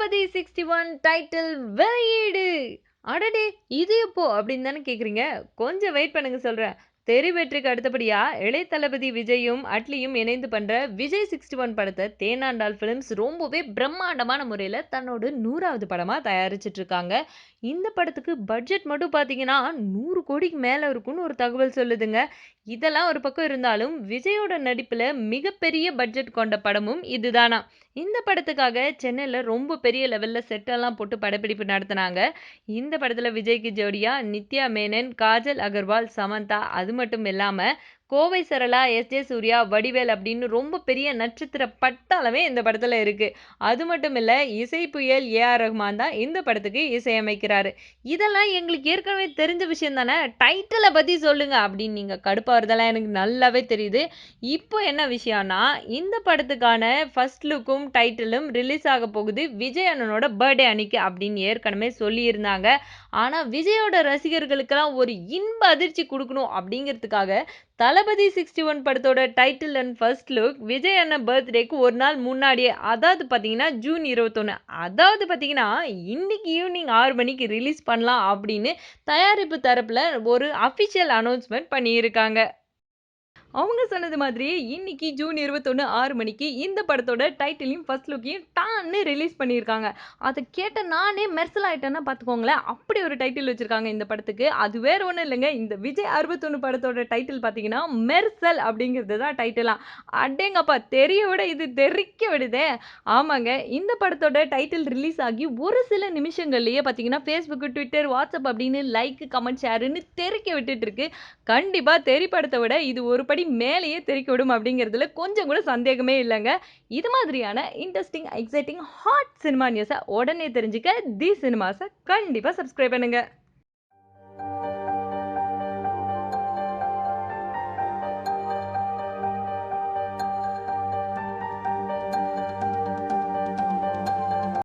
தளபதி sixty one title வெளியீடு. அடடே இது எப்போ அப்படின்னு தானே கேட்குறீங்க கொஞ்சம் வெயிட் பண்ணுங்க சொல்கிறேன் தெரு வெற்றிக்கு அடுத்தபடியாக இளைய தளபதி விஜயும் அட்லியும் இணைந்து பண்ணுற விஜய் சிக்ஸ்டி ஒன் படத்தை தேனாண்டால் ஃபிலிம்ஸ் ரொம்பவே பிரம்மாண்டமான முறையில் தன்னோட நூறாவது படமாக தயாரிச்சிட்ருக்காங்க. இந்த படத்துக்கு பட்ஜெட் மட்டும் பார்த்தீங்கன்னா நூறு கோடிக்கு மேலே இருக்கும்னு ஒரு தகவல் சொல்லுதுங்க. இதெல்லாம் ஒரு பக்கம் இருந்தாலும் விஜயோட நடிப்பில் மிகப்பெரிய பட்ஜெட் கொண்ட படமும் இதுதானா. இந்த படத்துக்காக சென்னையில் ரொம்ப பெரிய லெவலில் செட்டெல்லாம் போட்டு படப்பிடிப்பு நடத்தினாங்க. இந்த படத்தில் விஜய்க்கு ஜோடியா நித்யா மேனன் காஜல் அகர்வால் சமந்தா அது மட்டும் இல்லாமல் கோவை சரளா எஸ். ஜே. சூர்யா வடிவேல் அப்படின்னு ரொம்ப பெரிய நட்சத்திர பட்டாளமே இந்த படத்தில் இருக்குது அது மட்டும் இல்லை இசை புயல் ஏஆர் ரஹ்மான் தான் இந்த படத்துக்கு இசையமைக்கிறாரு இதெல்லாம் எங்களுக்கு ஏற்கனவே தெரிஞ்ச விஷயம் தானே? டைட்டிலை பற்றி சொல்லுங்க அப்படின்னு நீங்கள் கடுப்பாகிறதெல்லாம் எனக்கு நல்லாவே தெரியுது. இப்போ என்ன விஷயம்னா இந்த படத்துக்கான ஃபர்ஸ்ட் லுக்கும் டைட்டிலும் ரிலீஸ் ஆக போகுது. விஜய் அண்ணனோட பர்த்டே அன்னைக்கு அப்படின்னு ஏற்கனவே சொல்லியிருந்தாங்க. ஆனால் விஜயோட ரசிகர்களுக்கெல்லாம் ஒரு இன்ப அதிர்ச்சி கொடுக்கணும் அப்படிங்கிறதுக்காக தலை தளபதி சிக்ஸ்டி ஒன் படத்தோட title and first look Vijay அண்ணன் பர்த்டேக்கு ஒரு நாள் முன்னாடியே அதாவது பார்த்தீங்கன்னா ஜூன் இருபத்தொன்று அதாவது பார்த்தீங்கன்னா இன்னைக்கு ஈவினிங் ஆறு மணிக்கு ரிலீஸ் பண்ணலாம் அப்படின்னு தயாரிப்பு தரப்பில் ஒரு அஃபிஷியல் அனௌன்ஸ்மெண்ட் பண்ணியிருக்காங்க. அவங்க சொன்னது மாதிரியே இன்னைக்கு ஜூன் இருபத்தொன்று ஆறு மணிக்கு இந்த படத்தோட டைட்டிலையும் ஃபர்ஸ்ட் லுக்கையும் டான்னு ரிலீஸ் பண்ணியிருக்காங்க. அதை கேட்ட நானே மெர்சல் ஆகிட்டேன்னா பார்த்துக்கோங்களேன். அப்படி ஒரு டைட்டில் வச்சுருக்காங்க இந்த படத்துக்கு. அது வேறு ஒன்றும் இல்லைங்க. இந்த விஜய் அறுபத்தொன்று படத்தோட டைட்டில் பார்த்தீங்கன்னா மெர்சல் அப்படிங்கிறது தான் டைட்டிலாம் அடேங்கப்பா தெரிய விட இது தெரிக்க விடுதே. ஆமாங்க. இந்த படத்தோட டைட்டில் ரிலீஸ் ஆகி ஒரு சில நிமிஷங்கள்லேயே பார்த்தீங்கன்னா ஃபேஸ்புக்கு ட்விட்டர் வாட்ஸ்அப் அப்படின்னு லைக் கமெண்ட் ஷேருன்னு தெரிக்க விட்டுட்டு இருக்கு. கண்டிப்பாக தெரி படத்தை விட இது ஒரு படி மேலேயே தெரிக்க விடும் அப்படிங்கிறதுல கொஞ்சம் கூட சந்தேகமே இல்லைங்க. இது மாதிரியான இன்ட்ரெஸ்டிங் எக்ஸைட்டிங் ஹாட் சினிமா நியூஸை உடனே தெரிஞ்சுக்க தி சினிமாஸை கண்டிப்பாக சப்ஸ்கிரைப் பண்ணுங்கள்